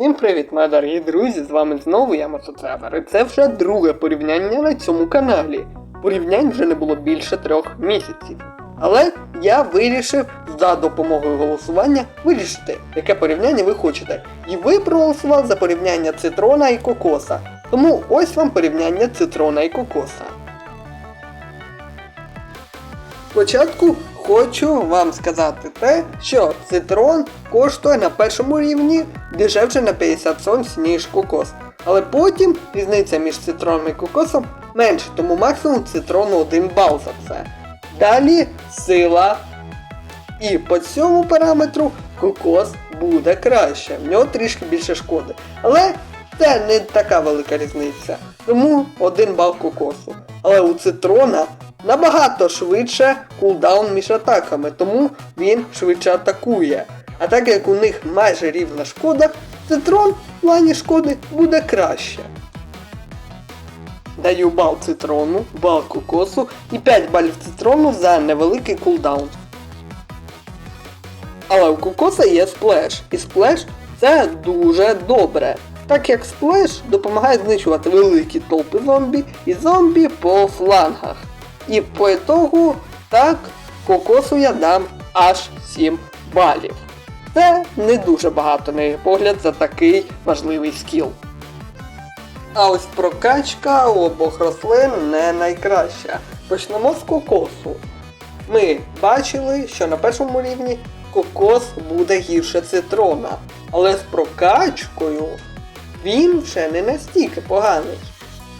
Всім привіт, мої дорогі друзі! З вами знову я Мотоцевер. І це вже друге порівняння на цьому каналі. Порівнянь вже не було більше трьох місяців. Але я вирішив за допомогою голосування вирішити, яке порівняння ви хочете. І ви проголосували за порівняння цитрона і кокоса. Тому ось вам порівняння цитрона і кокоса. Спочатку хочу вам сказати те, що цитрон коштує на першому рівні дешевше на 50 сонць, ніж кокос. Але потім різниця між цитроном і кокосом менше, тому максимум цитрону 1 бал за це. Далі сила. І по цьому параметру кокос буде краще, в нього трішки більше шкоди. Але це не така велика різниця. Тому 1 бал кокосу. Але у цитрона набагато швидше кулдаун між атаками, тому він швидше атакує. А так як у них майже рівна шкода, цитрон в плані шкоди буде краще. Даю бал цитрону, бал кокосу і 5 балів цитрону за невеликий кулдаун. Але у кокоса є сплеш, і сплеш це дуже добре. Так як сплеш допомагає знищувати великі толпи зомбі і зомбі по флангах. І по ітогу, так, кокосу я дам аж 7 балів. Це не дуже багато, на мій погляд, за такий важливий скіл. А ось прокачка у обох рослин не найкраща. Почнемо з кокосу. Ми бачили, що на першому рівні кокос буде гірше цитрона. Але з прокачкою він вже не настільки поганий.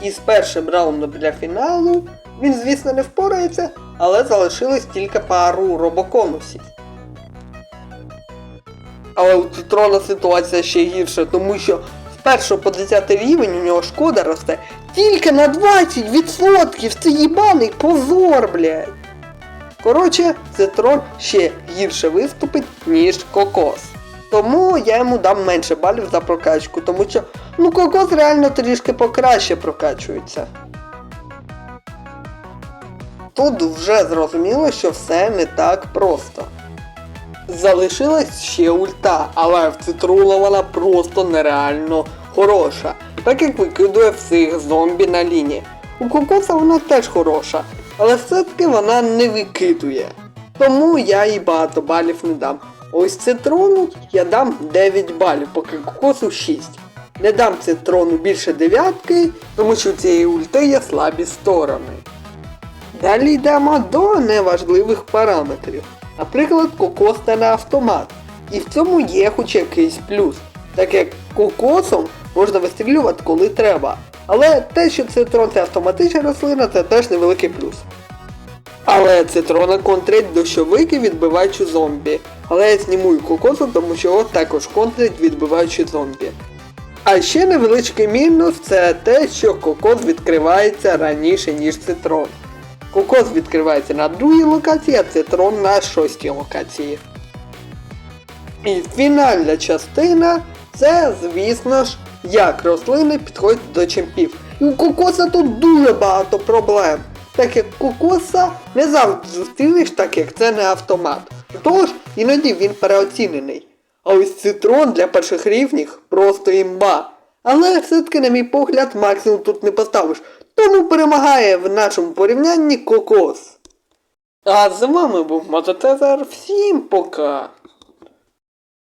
І з першим раундом для фіналу він, звісно, не впорається, але залишилось тільки пару робоконусів. Але у Цитрона ситуація ще гірша, тому що з 1 по 10 рівень у нього шкода росте тільки на 20%! Це їбаний позор, блядь! Коротше, Цитрон ще гірше виступить, ніж Кокос. Тому я йому дам менше балів за прокачку, тому що ну Кокос реально трішки покраще прокачується. Тут вже зрозуміло, що все не так просто. Залишилась ще ульта, але в Цитрула вона просто нереально хороша, так як викидує всіх зомбі на лінії. У Кокоса вона теж хороша, але все-таки вона не викидує. Тому я їй багато балів не дам. Ось цитрону я дам 9 балів, поки кокосу 6. Не дам цитрону більше дев'ятки, тому що у цієї ульти є слабі сторони. Далі йдемо до неважливих параметрів. Наприклад, кокос та на автомат. І в цьому є хоч якийсь плюс, так як кокосом можна вистрілювати коли треба. Але те, що цитрон це автоматична рослина, це теж невеликий плюс. Але цитрона контрить дощовики, відбиваючи зомбі. Але я зніму і кокосу, тому що його також контрить, відбиваючи зомбі. А ще невеличкий мінус це те, що кокос відкривається раніше, ніж цитрон. Кокос відкривається на другій локації, а цитрон на шостій локації. І фінальна частина це, звісно ж, як рослини підходять до чемпів. І у кокоса тут дуже багато проблем. Так як кокоса не завжди зустрінеш, так як це не автомат. Тож іноді він переоцінений. А ось цитрон для перших рівнів просто імба. Але все-таки, на мій погляд, максимум тут не поставиш. Тому перемагає в нашому порівнянні кокос. А з вами був Мототезар. Всім пока!